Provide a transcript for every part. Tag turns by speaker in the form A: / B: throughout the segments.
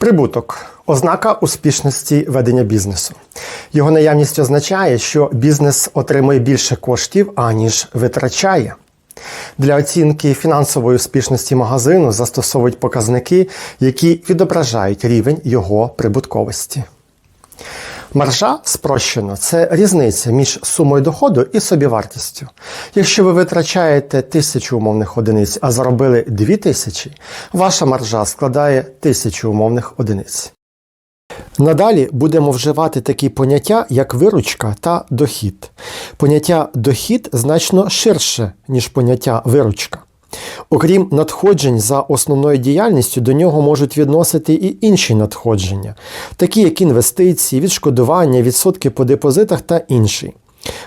A: Прибуток ознака успішності ведення бізнесу. Його наявність означає, що бізнес отримує більше коштів, аніж витрачає. Для оцінки фінансової успішності магазину застосовують показники, які відображають рівень його прибутковості. Маржа спрощено це різниця між сумою доходу і собівартістю. Якщо ви витрачаєте тисячу умовних одиниць, а заробили дві тисячі, ваша маржа складає тисячу умовних одиниць. Надалі будемо вживати такі поняття, як виручка та дохід. Поняття дохід значно ширше, ніж поняття виручка. Окрім надходжень за основною діяльністю, до нього можуть відносити і інші надходження, такі як інвестиції, відшкодування, відсотки по депозитах та інші.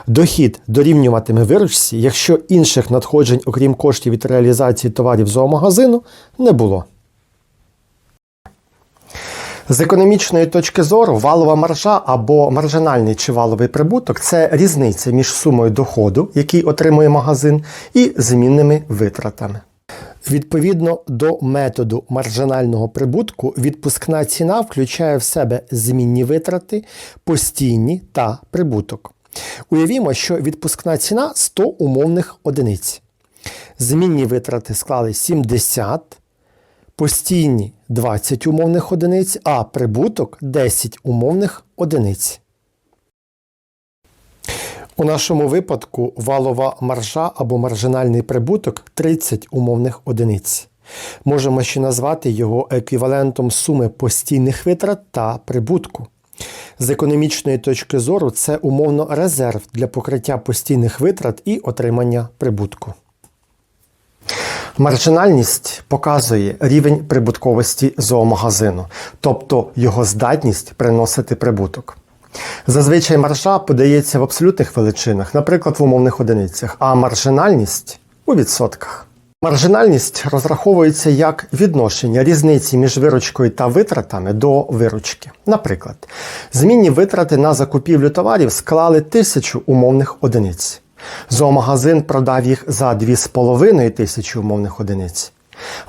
A: Дохід дорівнюватиме виручці, якщо інших надходжень, окрім коштів від реалізації товарів зоомагазину, не було. З економічної точки зору, валова маржа або маржинальний чи валовий прибуток це різниця між сумою доходу, який отримує магазин, і змінними витратами. Відповідно до методу маржинального прибутку, відпускна ціна включає в себе змінні витрати, постійні та прибуток. Уявімо, що відпускна ціна 100 умовних одиниць. Змінні витрати склали 70, постійні 20 умовних одиниць, а прибуток 10 умовних одиниць. У нашому випадку валова маржа або маржинальний прибуток 30 умовних одиниць. Можемо ще назвати його еквівалентом суми постійних витрат та прибутку. З економічної точки зору це умовно резерв для покриття постійних витрат і отримання прибутку. Маржинальність показує рівень прибутковості зоомагазину, тобто його здатність приносити прибуток. Зазвичай маржа подається в абсолютних величинах, наприклад, в умовних одиницях, а маржинальність у відсотках. Маржинальність розраховується як відношення різниці між виручкою та витратами до виручки. Наприклад, змінні витрати на закупівлю товарів склали тисячу умовних одиниць. Зоомагазин продав їх за 2,5 тисячі умовних одиниць.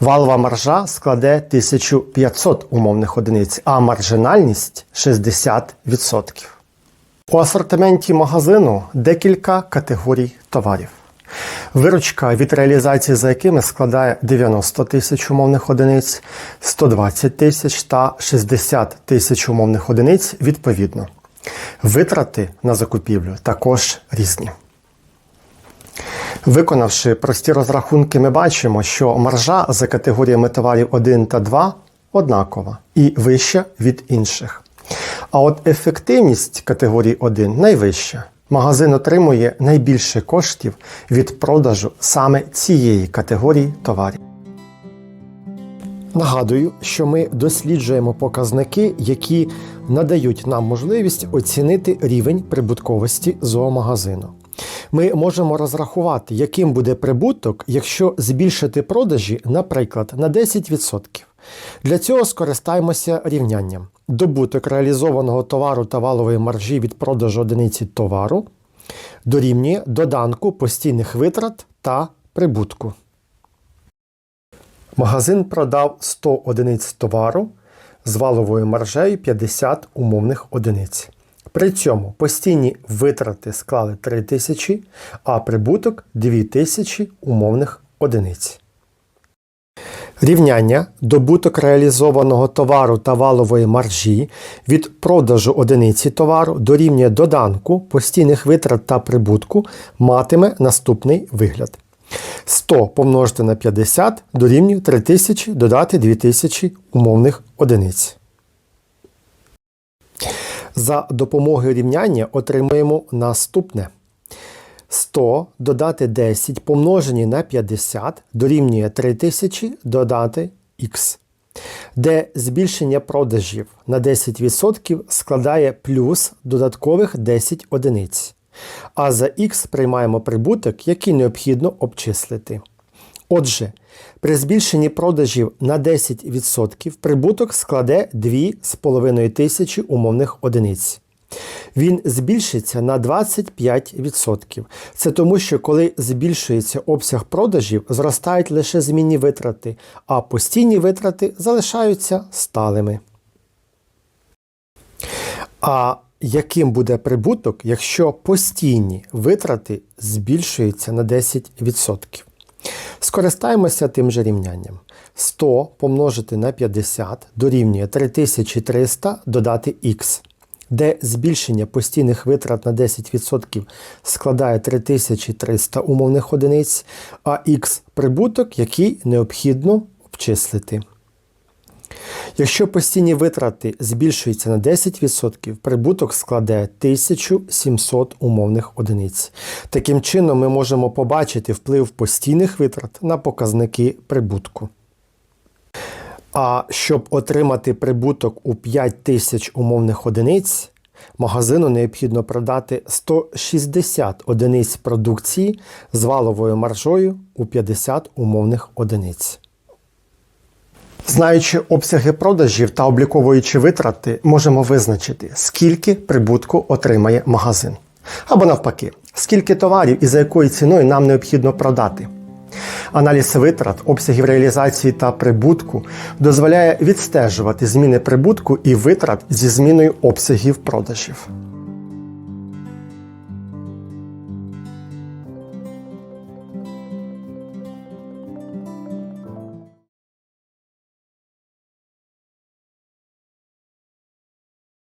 A: Валова маржа складе 1500 умовних одиниць, а маржинальність 60%. У асортименті магазину декілька категорій товарів. Виручка від реалізації за якими складає 90 тисяч умовних одиниць, 120 тисяч та 60 тисяч умовних одиниць відповідно. Витрати на закупівлю також різні. Виконавши прості розрахунки, ми бачимо, що маржа за категоріями товарів 1 та 2 однакова і вища від інших. А от ефективність категорії 1 найвища. Магазин отримує найбільше коштів від продажу саме цієї категорії товарів. Нагадую, що ми досліджуємо показники, які надають нам можливість оцінити рівень прибутковості зоомагазину. Ми можемо розрахувати, яким буде прибуток, якщо збільшити продажі, наприклад, на 10%. Для цього скористаємося рівнянням. Добуток реалізованого товару та валової маржі від продажу одиниці товару дорівнює доданку постійних витрат та прибутку. Магазин продав 100 одиниць товару з валовою маржею 50 умовних одиниць. При цьому постійні витрати склали 3000, а прибуток 2000 умовних одиниць. Рівняння добуток реалізованого товару та валової маржі від продажу одиниці товару дорівнює доданку постійних витрат та прибутку матиме наступний вигляд. 100 помножити на 50 дорівнює 3000 додати 2000 умовних одиниць. За допомогою рівняння отримуємо наступне. 100 додати 10 помножені на 50 дорівнює 3000 додати х, де збільшення продажів на 10% складає плюс додаткових 10 одиниць. А за х приймаємо прибуток, який необхідно обчислити. Отже, при збільшенні продажів на 10% прибуток складе 2,5 тисячі умовних одиниць. Він збільшиться на 25%. Це тому, що коли збільшується обсяг продажів, зростають лише змінні витрати, а постійні витрати залишаються сталими. А яким буде прибуток, якщо постійні витрати збільшуються на 10%? Скористаємося тим же рівнянням. 100 помножити на 50 дорівнює 3300 додати х, де збільшення постійних витрат на 10% складає 3300 умовних одиниць, а х прибуток, який необхідно обчислити. Якщо постійні витрати збільшуються на 10%, прибуток складе 1700 умовних одиниць. Таким чином, ми можемо побачити вплив постійних витрат на показники прибутку. А щоб отримати прибуток у 5000 умовних одиниць, магазину необхідно продати 160 одиниць продукції з валовою маржою у 50 умовних одиниць. Знаючи обсяги продажів та обліковуючи витрати, можемо визначити, скільки прибутку отримає магазин. Або навпаки, скільки товарів і за якою ціною нам необхідно продати. Аналіз витрат, обсягів реалізації та прибутку дозволяє відстежувати зміни прибутку і витрат зі зміною обсягів продажів.